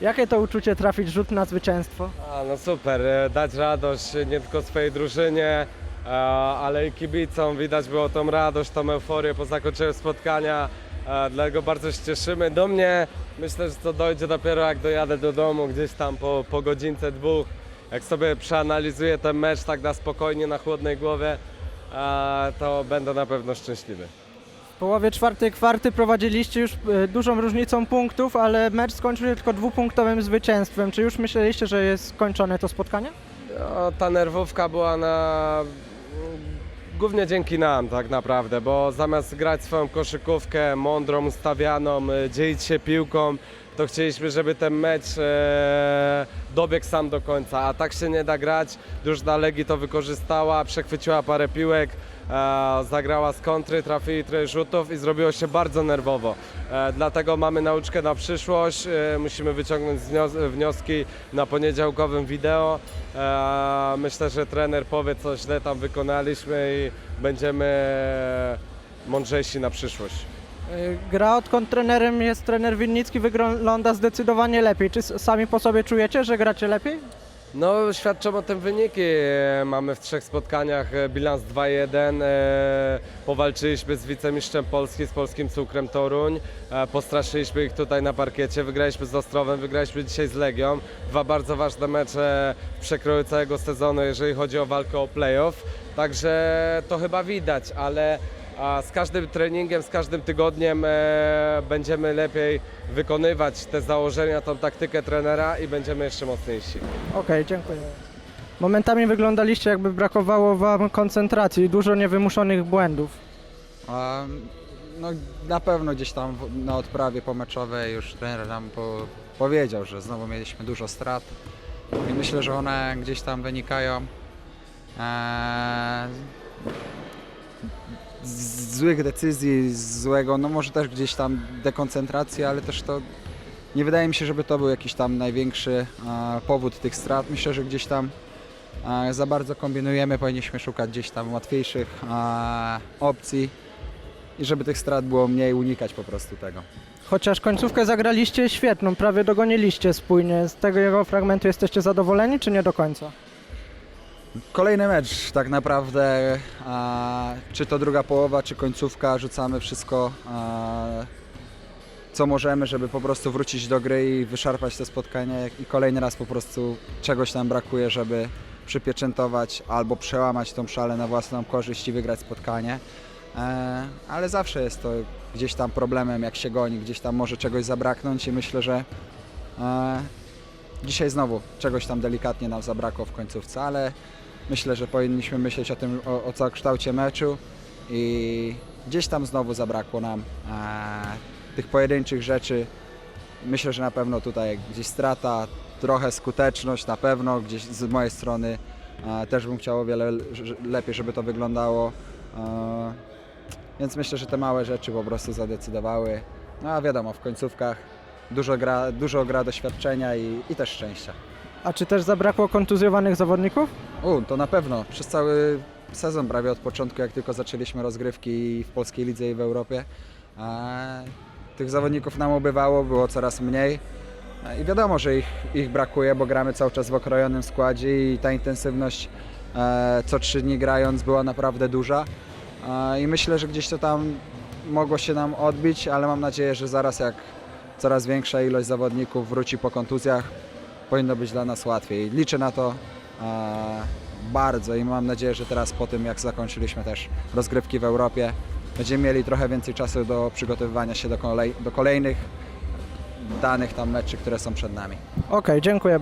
Jakie to uczucie trafić rzut na zwycięstwo? A, no super, e, dać radość nie tylko swojej drużynie, e, ale i kibicom. Widać było tą radość, tą euforię po zakończeniu spotkania. E, Dlatego bardzo się cieszymy. Do mnie myślę, że to dojdzie dopiero jak dojadę do domu, gdzieś tam po, po godzince, dwóch. Jak sobie przeanalizuję ten mecz tak na spokojnie, na chłodnej głowie, to będę na pewno szczęśliwy. Połowie czwartej kwarty prowadziliście już e, dużą różnicą punktów, ale mecz skończył się tylko dwupunktowym zwycięstwem. Czy już myśleliście, że jest skończone to spotkanie? No, ta nerwówka była na. Głównie dzięki nam, tak naprawdę, bo zamiast grać swoją koszykówkę mądrą, ustawianą, y, dzielić się piłką, to chcieliśmy, żeby ten mecz e, dobiegł sam do końca, a tak się nie da grać. Drużyna Legii to wykorzystała, przechwyciła parę piłek, e, zagrała z kontry, trafili trochę rzutów i zrobiło się bardzo nerwowo. E, dlatego mamy nauczkę na przyszłość, e, musimy wyciągnąć wnioski na poniedziałkowym wideo. Myślę, że trener powie, co źle tam wykonaliśmy i będziemy mądrzejsi na przyszłość. Gra odkąd trenerem jest trener Winnicki wygląda zdecydowanie lepiej. Czy sami po sobie czujecie, że gracie lepiej? No, świadczą o tym wyniki. Mamy w trzech spotkaniach e, bilans 2-1. E, Powalczyliśmy z wicemistrzem Polski, z polskim cukrem Toruń. E, Postraszyliśmy ich tutaj na parkiecie. Wygraliśmy z Ostrowem, wygraliśmy dzisiaj z Legią. Dwa bardzo ważne mecze w przekroju całego sezonu, jeżeli chodzi o walkę o playoff. Także to chyba widać, ale a z każdym treningiem, z każdym tygodniem e, będziemy lepiej wykonywać te założenia, tą taktykę trenera i będziemy jeszcze mocniejsi. Okej, dziękuję. Momentami wyglądaliście jakby brakowało wam koncentracji, dużo niewymuszonych błędów. A, no, na pewno gdzieś tam w- na odprawie pomeczowej już trener nam po, powiedział, że znowu mieliśmy dużo strat i myślę, że one gdzieś tam wynikają e, z złych decyzji, z złego, no może też gdzieś tam dekoncentracji, ale też to nie wydaje mi się, żeby to był jakiś tam największy e, powód tych strat. Myślę, że gdzieś tam e, za bardzo kombinujemy, powinniśmy szukać gdzieś tam łatwiejszych e, opcji i żeby tych strat było mniej, unikać po prostu tego. Chociaż końcówkę zagraliście świetną, prawie dogoniliście spójnie. Z tego jego fragmentu jesteście zadowoleni, czy nie do końca? Kolejny mecz tak naprawdę, a, czy to druga połowa, czy końcówka, rzucamy wszystko a, co możemy, żeby po prostu wrócić do gry i wyszarpać te spotkanie i kolejny raz po prostu czegoś nam brakuje, żeby przypieczętować albo przełamać tą szalę na własną korzyść i wygrać spotkanie. E, ale zawsze jest to gdzieś tam problemem, jak się goni, gdzieś tam może czegoś zabraknąć i myślę, że e, dzisiaj znowu czegoś tam delikatnie nam zabrakło w końcówce, ale myślę, że powinniśmy myśleć o tym, o, o całokształcie meczu i gdzieś tam znowu zabrakło nam e, tych pojedynczych rzeczy. Myślę, że na pewno tutaj gdzieś strata, trochę skuteczność na pewno, gdzieś z mojej strony e, też bym chciał o wiele lepiej, żeby to wyglądało. E, więc myślę, że te małe rzeczy po prostu zadecydowały. No a wiadomo, w końcówkach dużo gra, dużo gra doświadczenia i, i też szczęścia. A czy też zabrakło kontuzjowanych zawodników? U, to na pewno. Przez cały sezon, prawie od początku, jak tylko zaczęliśmy rozgrywki w polskiej lidze i w Europie, e, tych zawodników nam ubywało, było coraz mniej. I wiadomo, że ich, ich brakuje, bo gramy cały czas w okrojonym składzie i ta intensywność e, co trzy dni grając była naprawdę duża. E, I myślę, że gdzieś to tam mogło się nam odbić, ale mam nadzieję, że zaraz jak coraz większa ilość zawodników wróci po kontuzjach, powinno być dla nas łatwiej. Liczę na to e, bardzo i mam nadzieję, że teraz po tym jak zakończyliśmy też rozgrywki w Europie, będziemy mieli trochę więcej czasu do przygotowywania się do, kolej, do kolejnych danych tam meczy, które są przed nami. Okej, dziękuję.